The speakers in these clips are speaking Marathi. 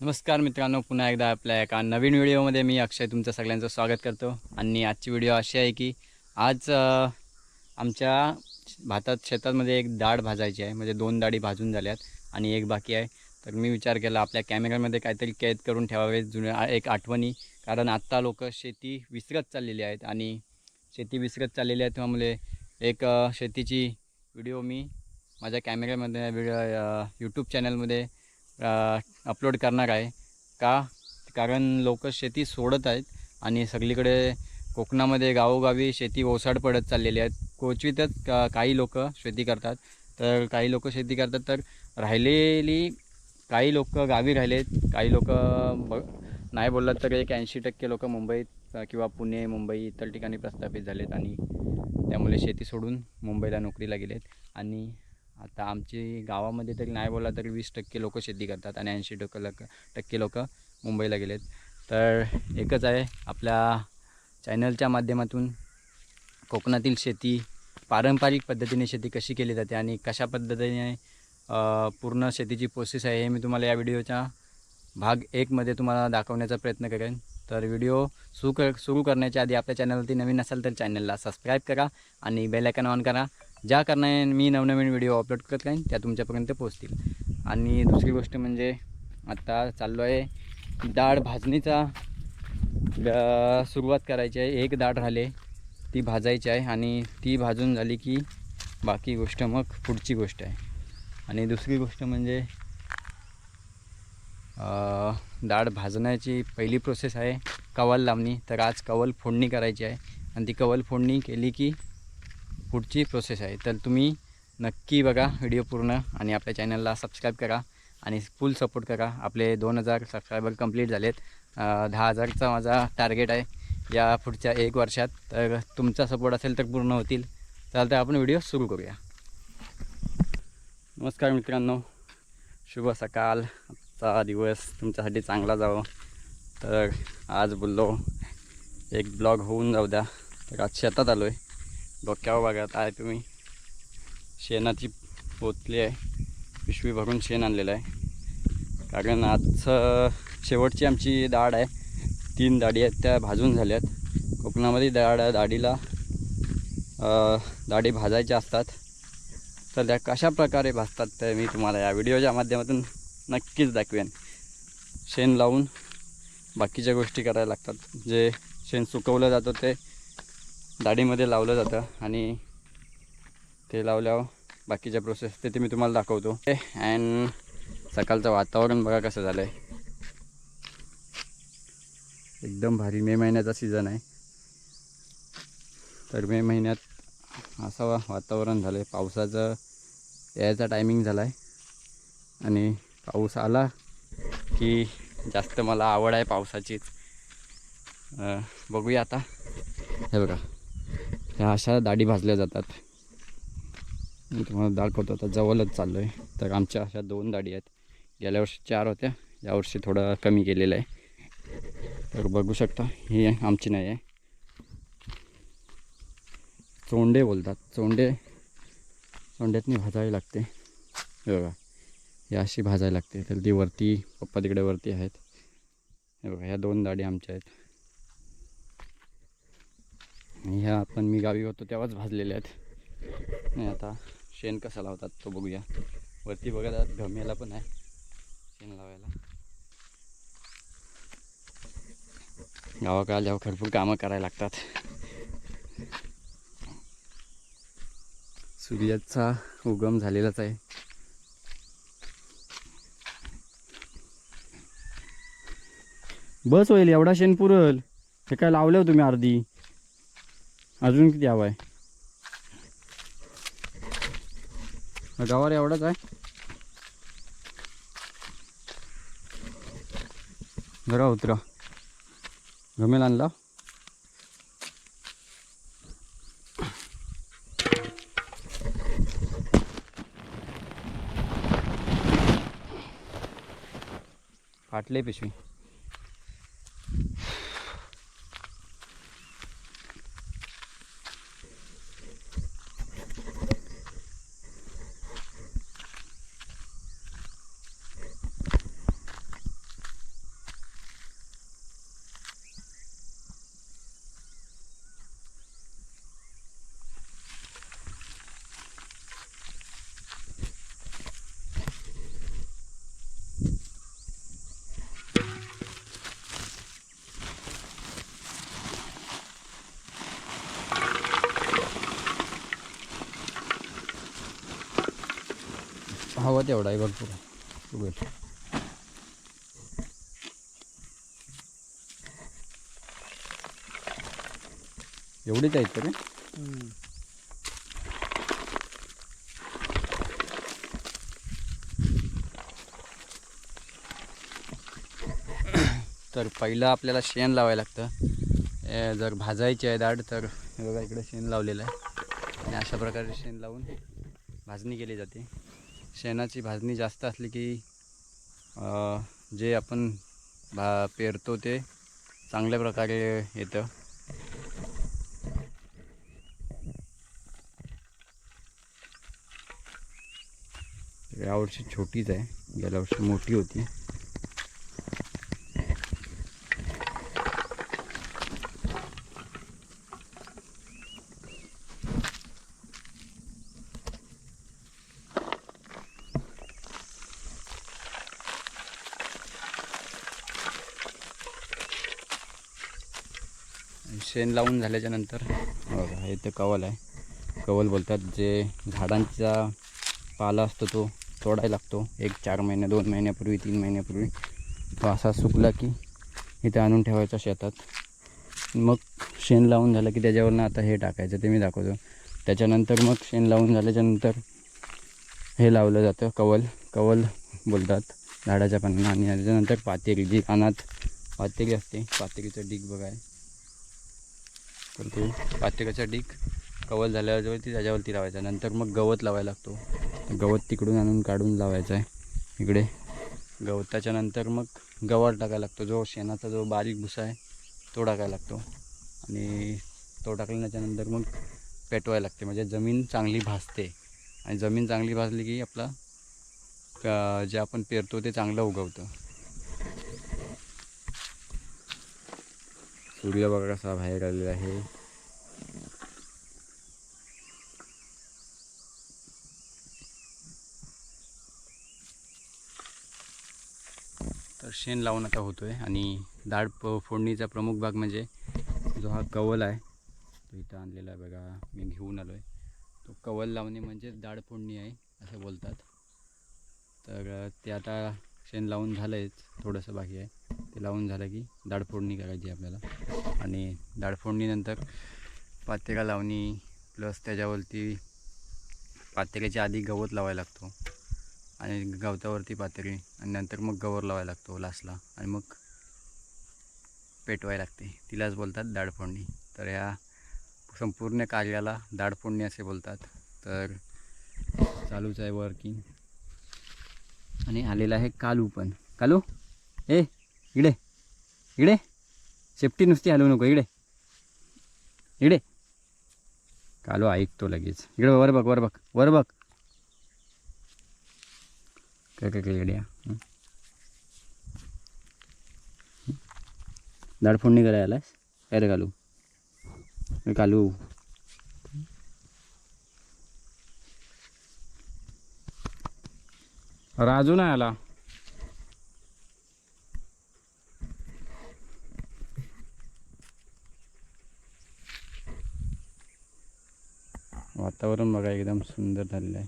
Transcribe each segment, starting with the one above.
नमस्कार मित्रांनो पुन्हा एकदा आपल्या एका नवीन व्हिडिओमध्ये मी अक्षय तुमचं सगळ्यांचं स्वागत करतो. आणि आजची व्हिडिओ अशी आहे की आज आमच्या भातात शेतामध्ये एक डाळ भाजायची आहे. म्हणजे दोन डाळी भाजून झाल्यात आणि एक बाकी आहे. तर मी विचार केला आपल्या कॅमेऱ्यामध्ये काहीतरी कैद करून ठेवावे जुन्या एक आठवणी. कारण आत्ता लोक शेती विसरत चाललेली आहेत आणि शेती विसरत चाललेली आहे त्यामुळे एक शेतीची व्हिडिओ मी माझ्या कॅमेऱ्यामध्ये व्हिडिओ यूट्यूब चॅनलमध्ये अपलोड करणार आहे. का? कारण लोक शेती सोडत आहेत आणि सगळीकडे कोकणामध्ये गावोगावी शेती ओसाड पडत चाललेली आहेत. क्वचितच का काही लोक शेती करतात. तर काही लोक शेती करतात तर राहिलेली काही लोक गावी राहिलेत. काही लोक ब नाही बोललात तर एक ऐंशी टक्के लोक मुंबईत किंवा पुणे मुंबई इतर ठिकाणी प्रस्थापित झालेत आणि त्यामुळे शेती सोडून मुंबईला नोकरीला गेलेत. आणि आता आमची गावामध्ये तरी नाही बोला तरी वीस टक्के लोक शेती करतात आणि ऐंशी टक्के लोक टक्के लोक मुंबईला गेलेत. तर एकच आहे आपल्या चॅनलच्या माध्यमातून कोकणातील शेती पारंपरिक पद्धतीने शेती कशी केली जाते आणि कशा पद्धतीने पूर्ण शेतीची प्रोसेस आहे हे मी तुम्हाला या व्हिडिओच्या भाग एकमध्ये तुम्हाला दाखवण्याचा प्रयत्न करेन. तर व्हिडिओ सुरू कर सुरू करण्याच्या आधी आपल्या चॅनलवरती नवीन असाल तर चॅनलला सबस्क्राईब करा आणि बेलायकन ऑन करा. ज्या कारणाने मी नवनवीन व्हिडिओ अपलोड करत राहीन त्या तुमच्यापर्यंत पोहोचतील. आणि दुसरी गोष्ट म्हणजे आत्ता चाललो आहे. डाळ भाजणीचा सुरुवात करायची आहे. एक डाळ राहिले ती भाजायची आहे. आणि ती भाजून झाली की बाकी गोष्ट मग पुढची गोष्ट आहे. आणि दुसरी गोष्ट म्हणजे डाळ भाजण्याची पहिली प्रोसेस आहे कवल लावणी. तर आज कवल फोडणी करायची आहे. आणि ती कवल फोडणी केली की पुढची प्रोसेस आहे. तर तुम्ही नक्की बघा व्हिडिओ पूर्ण आणि आपल्या चॅनलला सबस्क्राईब करा आणि फुल सपोर्ट करा. आपले दोन हजार सबस्क्रायबर कंप्लीट झालेत. दहा हजारचा माझा टार्गेट आहे या पुढच्या एक वर्षात. तर तुमचा सपोर्ट असेल तर पूर्ण होतील. चालतं आपण व्हिडिओ सुरू करूया. नमस्कार मित्रांनो. शुभ सकाळ. आजचा दिवस तुमच्यासाठी चांगला जावं. तर आज बोललो एक ब्लॉग होऊन जाऊ द्या. तर आज शेतात आलो आहे डोक्यावर बघत आहे तुम्ही. शेणाची पोतली आहे. पिशवी भरून शेण आणलेलं आहे. कारण आजचं शेवटची आमची डाळ आहे. तीन दाढी आहेत त्या भाजून झाल्यात. कोकणामध्ये डाळ दाढीला दाढी भाजायच्या असतात. तर त्या कशा प्रकारे भाजतात ते मी तुम्हाला या व्हिडिओच्या माध्यमातून नक्कीच दाखवेन. शेण लावून बाकीच्या गोष्टी करायला लागतात. जे शेण सुकवलं जातं ते दाढीमध्ये लावलं जातं आणि ते लावल्यावर बाकीच्या प्रोसेस ते ते मी तुम्हाला दाखवतो. अँड सकाळचं वातावरण बघा कसं झालं आहे एकदम भारी मे महिन्याचा सीझन आहे. तर मे महिन्यात असं वातावरण झालं आहे पावसाचं यायचा टायमिंग झाला आहे आणि पाऊस आला की जास्त मला आवड आहे पावसाचीच. बघूया आता. हे बघा. ह्या अशा दाढी भाजल्या जातात. मी तुम्हाला दाखवतो आता जवळच चाललो आहे तर आमच्या अशा दोन दाढी आहेत. गेल्या वर्षी चार होत्या. यावर्षी थोडं कमी केलेलं आहे. तर बघू शकता ही आमची नाही आहे. चोंडे बोलतात. चोंडे चोंड्यातनी भाजावी लागते. हे बघा. ही अशी भाजायला लागते. तर ती वरती पप्पा तिकडे वरती आहेत. हे बघा ह्या दोन दाढी आमच्या आहेत. आणि ह्या पण मी गावी होतो तेव्हाच भाजलेल्या आहेत. नाही आता शेण कसं लावतात तो बघूया. वरती बघा घमेला पण आहे. शेण लावायला. गावाकडे आल्यावर भरपूर कामं करायला लागतात. सूर्याचा उगम झालेलाच आहे. बस होईल एवढा शेण पुरल. हे काय लावलं हो तुम्ही अर्धी? अजून किती हवं आहे? गावावर एवढाच आहे? जरा उतरा. गमेल आणला. फाटले पिशवी. तेवढा आहे भरपूर बघ एवढीच आहेत तरी तर पहिलं आपल्याला शेण लावायला लागतं. जर भाजायची आहे दाढ तर बघा इकडे शेण लावलेलं आहे. आणि अशा प्रकारे शेण लावून भाजणी केली जाते. शेणाची भाजणी जास्त असली की जे आपण भा पेरतो ते चांगल्या प्रकारे येतं. यावर्षी छोटीच आहे. गेल्या वर्षी मोठी होती. शेण लावून झाल्याच्यानंतर. बघा हे ते कवल आहे. कवल बोलतात जे झाडांचा पाला असतो तो तोडायला लागतो. एक चार महिने दोन महिन्यापूर्वी तीन महिन्यापूर्वी. तो असा सुकला की इथे आणून ठेवायचा शेतात. मग शेण लावून झालं की त्याच्यावरनं आता हे टाकायचं ते मी दाखवतो. त्याच्यानंतर मग शेण लावून झाल्याच्यानंतर हे लावलं जातं कवल कवल बोलतात झाडाच्या पानांना आणि त्याच्यानंतर पातेरी जी कानात पातेरी असते पातेरीचं डीग बघाय. पण ते पातेरीचा डीक कवल झाल्यावरती त्याच्यावरती लावायचा. नंतर मग गवत लावायला लागतो. गवत तिकडून आणून काढून लावायचं आहे. इकडे गवताच्या नंतर मग गवार टाकायला लागतो. जो शेणाचा जो बारीक भुसा आहे तो टाकायला लागतो. आणि तो टाकल्याच्यानंतर मग पेटवायला लागते. म्हणजे जमीन चांगली भाजते आणि जमीन चांगली भाजली की आपला जे आपण पेरतो ते चांगलं उगवतं. सूर्य बघा कसा बाहेर आलेला आहे. तर शेण लावून आता होतो आहे आणि दाढ फोडणीचा प्रमुख भाग म्हणजे जो हा कवल आहे तो इथं आणलेला आहे बघा. मी घेऊन आलो आहे तो कवल लावणे म्हणजे दाढ फोडणी आहे असं बोलतात. तर ते आता शेण लावून झालं आहेच थोडंसं बाकी आहे. ते लावून झालं की दाढ फोडणी करायची आपल्याला. आणि दाढ फोडणीनंतर पातेका लावणी प्लस त्याच्यावरती पातेक्याच्या आधी गवत लावायला लागतो. आणि गवतावरती पातेरी आणि नंतर मग गवर लावायला लागतो लास्टला आणि मग पेटवायला लागते. तिलाच बोलतात दाढफोडणी तर या संपूर्ण कार्याला दाडफोडणी असे बोलतात. तर चालूच आहे वर्किंग आणि आलेला आहे कालू पण. कालू? ए! इकडे इकडे सेफ्टी नुसती हलवू नको इकडे इकडे कालू ऐकतो लगेच. इकडे वर बघ वर बघ वर बघ. काय काय काय इड्या दाडफोडणी करायला आलास काय रे कालू? कालू. राजू नाही आला. वातावरण बघा एकदम सुंदर झालेलं आहे.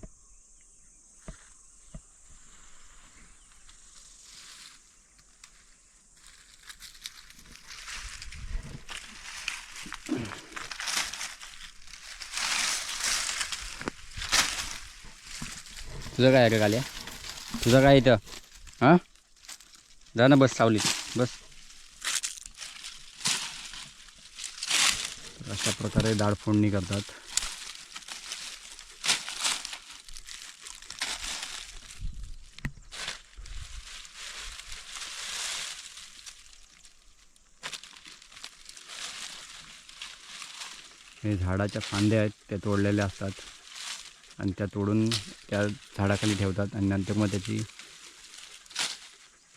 तुझं काय आहे का गाल्या तुझं काय इथं? हां? जा ना बस सावली बस. अशा प्रकारे डाळ फोडणी करतात. हे झाडाच्या फांद्या आहेत त्या तोडलेल्या असतात. आणि त्या तोडून त्या झाडाखाली ठेवतात आणि नंतर मग त्याची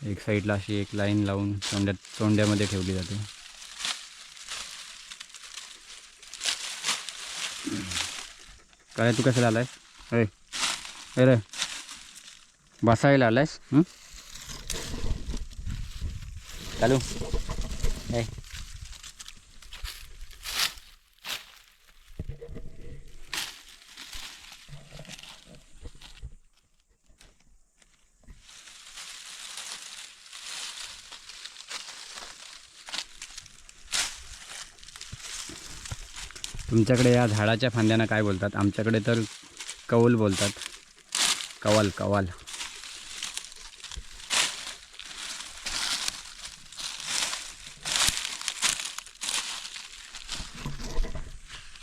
एक साईडला अशी एक लाईन लावून तोंड्यात तोंड्यामध्ये ठेवली जाते. काय तू कशाला आलायस? अरे अरे बसायला आलायस? चालू. ए तुमच्याकडे या झाडाच्या फांद्यांना काय बोलतात? आमच्याकडे तर कौल बोलतात. कवाल कवाल.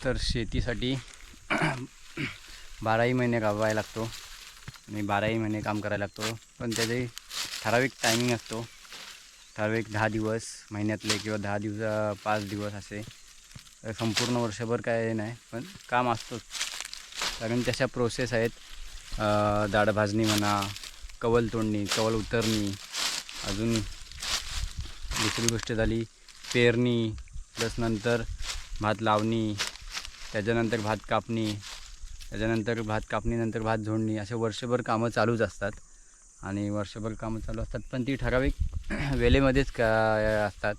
तर शेतीसाठी बाराही महिने राबवायला लागतो आणि बाराही महिने काम करायला लागतो. पण त्याचे ठराविक टायमिंग असतो. ठराविक दहा दिवस महिन्यातले किंवा दहा दिवस पाच दिवस असे. संपूर्ण वर्षभर काय नाही पण काम असतोच. कारण तशा प्रोसेस आहेत दाड भाजणी म्हणा कवल तोडणी कवल उतरणी अजून दुसरी गोष्ट झाली पेरणी प्लस नंतर भात लावणी त्याच्यानंतर भात कापणी त्याच्यानंतर भात कापणीनंतर भात झोडणी असे वर्षभर कामं चालूच असतात. आणि वर्षभर कामं चालू असतात पण ती ठराविक वेळेमध्येच का असतात.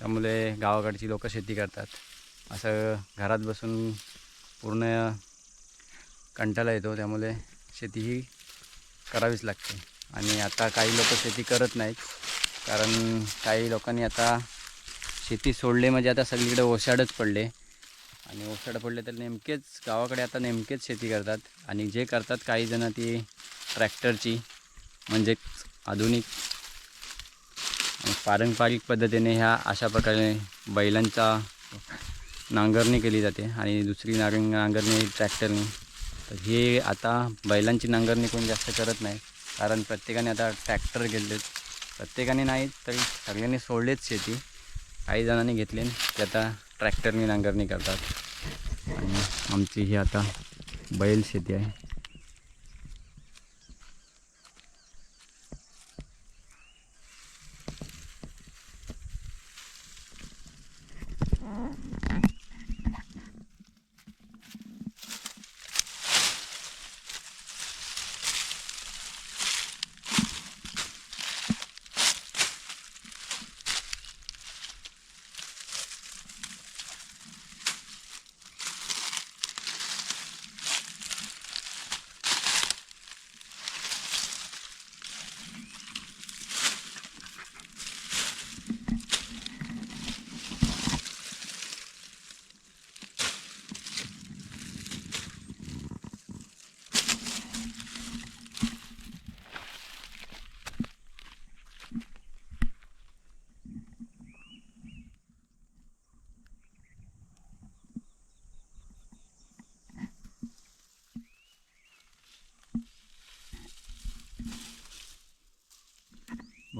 त्यामुळे गावाकडची लोकं शेती करतात. असं घरात बसून पूर्ण कंटाळा येतो त्यामुळे शेती ही करावीच लागते. आणि आता काही लोक शेती करत नाहीत कारण काही लोकांनी आता शेती सोडले म्हणजे आता सगळीकडे ओसाडच पडले. आणि ओसाड पडले तर नेमकेच गावाकडे आता नेमकेच शेती करतात. आणि जे करतात काहीजणं ती ट्रॅक्टरची म्हणजे आधुनिक पारंपरिक पद्धतीने ह्या अशा प्रकारे बैलांचा नांगरणी केली जाते आणि दुसरी नांग नांगरणी ट्रॅक्टरने. तर हे आता बैलांची नांगरणी कोण जास्त करत नाही कारण प्रत्येकाने आता ट्रॅक्टर घेतलेत. प्रत्येकाने नाही तरी सगळ्यांनी सोडलेच शेती. काही जणांनी घेतले ते आता ट्रॅक्टरने नांगरणी करतात. आणि आमची ही आता बैल शेती आहे.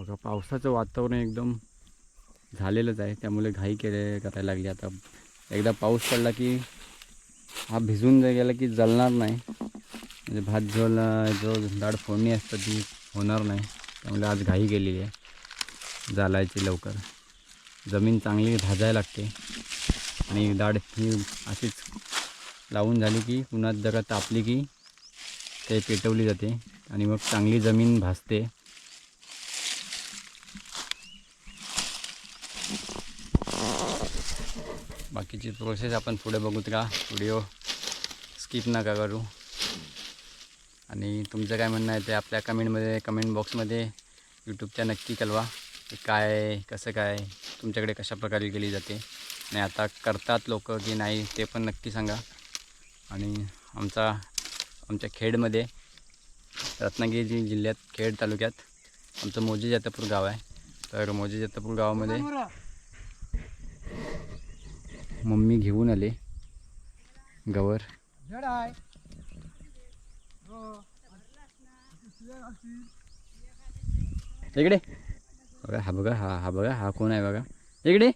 बघा पावसाचं वातावरण एकदम झालेलंच आहे. त्यामुळे घाई केले करायला लागली. आता एकदा पाऊस पडला की हा भिजून जर गेला की जळणार नाही. म्हणजे भात जल जो डाळ फोडणी असतं ती होणार नाही. त्यामुळे आज घाई गेलेली आहे. जालायची लवकर. जमीन चांगली भाजायला लागते. आणि डाळ ही अशीच लावून झाली की उन्हात जरा तापली की ते पेटवली जाते. आणि मग चांगली जमीन भाजते. बाकीची प्रोसेस आपण पुढे बघूत का व्हिडिओ स्किप नका करू. आणि तुमचं काय म्हणणं आहे ते आपल्या कमेंटमध्ये कमेंट बॉक्समध्ये यूट्यूबच्या नक्की कळवा. की काय कसं काय तुमच्याकडे कशा प्रकारे केली जाते. आणि आता करतात लोक की नाही ते पण नक्की सांगा. आणि आमचा आमच्या खेडमध्ये रत्नागिरी जिल्ह्यात खेड तालुक्यात आमचं मोजे जतापूर गाव आहे. तर मोजे जतापूर गावामध्ये मम्मी घेऊन आले. गवर. इकडे. बघा हा बघा हा हा बघा हा कोण आहे बघा. इकडे.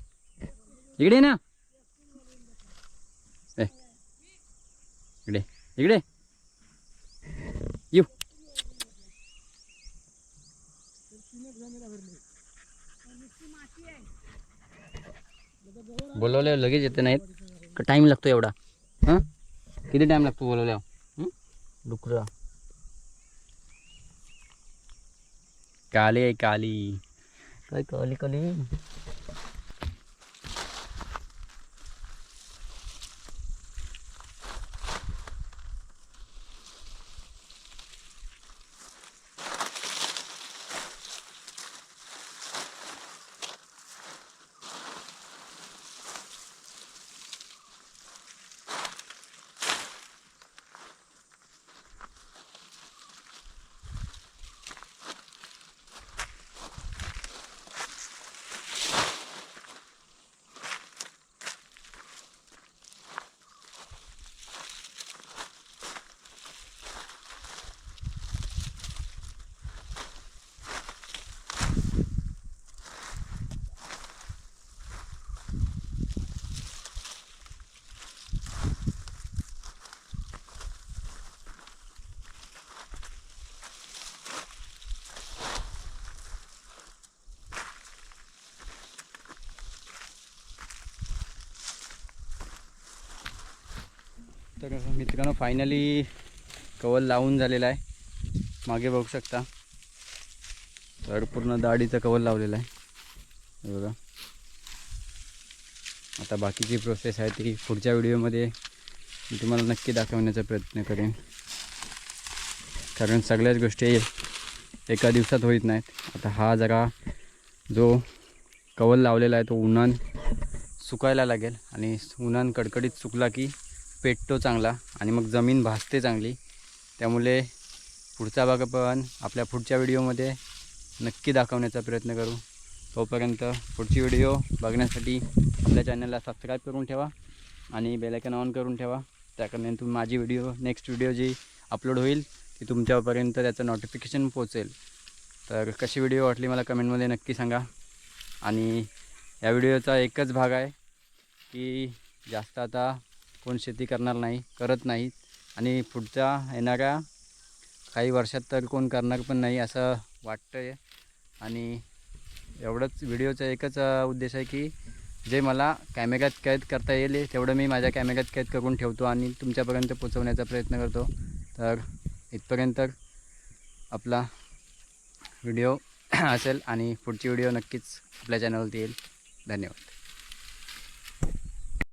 इकडे ना. ए. इकडे इकडे. बोलवल्यावर लगेच येते नाहीत. टाईम लागतो एवढा? हां? किती टाईम लागतो बोलवल्यावर डुकरा काली आहे काली. काय काली काली? तर मित्रांनो फायनली कवल लावून झालेला आहे. मागे बघू शकता. तर पूर्ण दाढीचं कवल लावलेलं आहे. बघा. आता बाकीची प्रोसेस आहे ती पुढच्या व्हिडिओमध्ये मी तुम्हाला नक्की दाखवण्याचा प्रयत्न करेन. कारण सगळ्याच गोष्टी एका दिवसात होत नाहीत. आता हा जरा जो कवल लावलेला आहे तो उन्हान सुकायला लागेल आणि उन्हान कडकडीत सुकला की पेटतो चांगला आणि मग जमीन भासते चांगली. त्यामुळे पुढचा भाग आपण आपल्या पुढच्या व्हिडिओमध्ये नक्की दाखवण्याचा प्रयत्न करू. तोपर्यंत पुढची व्हिडिओ बघण्यासाठी आपल्या चॅनलला सबस्क्राईब करून ठेवा आणि बेलायकन ऑन करून ठेवा. त्याकडनं तुम्ही माझी व्हिडिओ नेक्स्ट व्हिडिओ जी अपलोड होईल ती तुमच्यापर्यंत त्याचं नोटिफिकेशन पोचेल तर कशी व्हिडिओ वाटली मला कमेंटमध्ये नक्की सांगा. आणि या व्हिडिओचा एकच भाग आहे की जास्त आता कोण शेती करणार नाही करत नाहीत. आणि पुढच्या येणाऱ्या काही वर्षात तर कोण करणार पण नाही असं वाटतं आहे आणि एवढंच व्हिडिओचा एकच उद्देश आहे की जे मला कॅमेऱ्यात कैद करता येईल तेवढं मी माझ्या कॅमेऱ्यात कैद करून ठेवतो आणि तुमच्यापर्यंत पोचवण्याचा प्रयत्न करतो. तर इथपर्यंत आपला व्हिडिओ असेल आणि पुढची व्हिडिओ नक्कीच आपल्या चॅनलवरती येईल. धन्यवाद.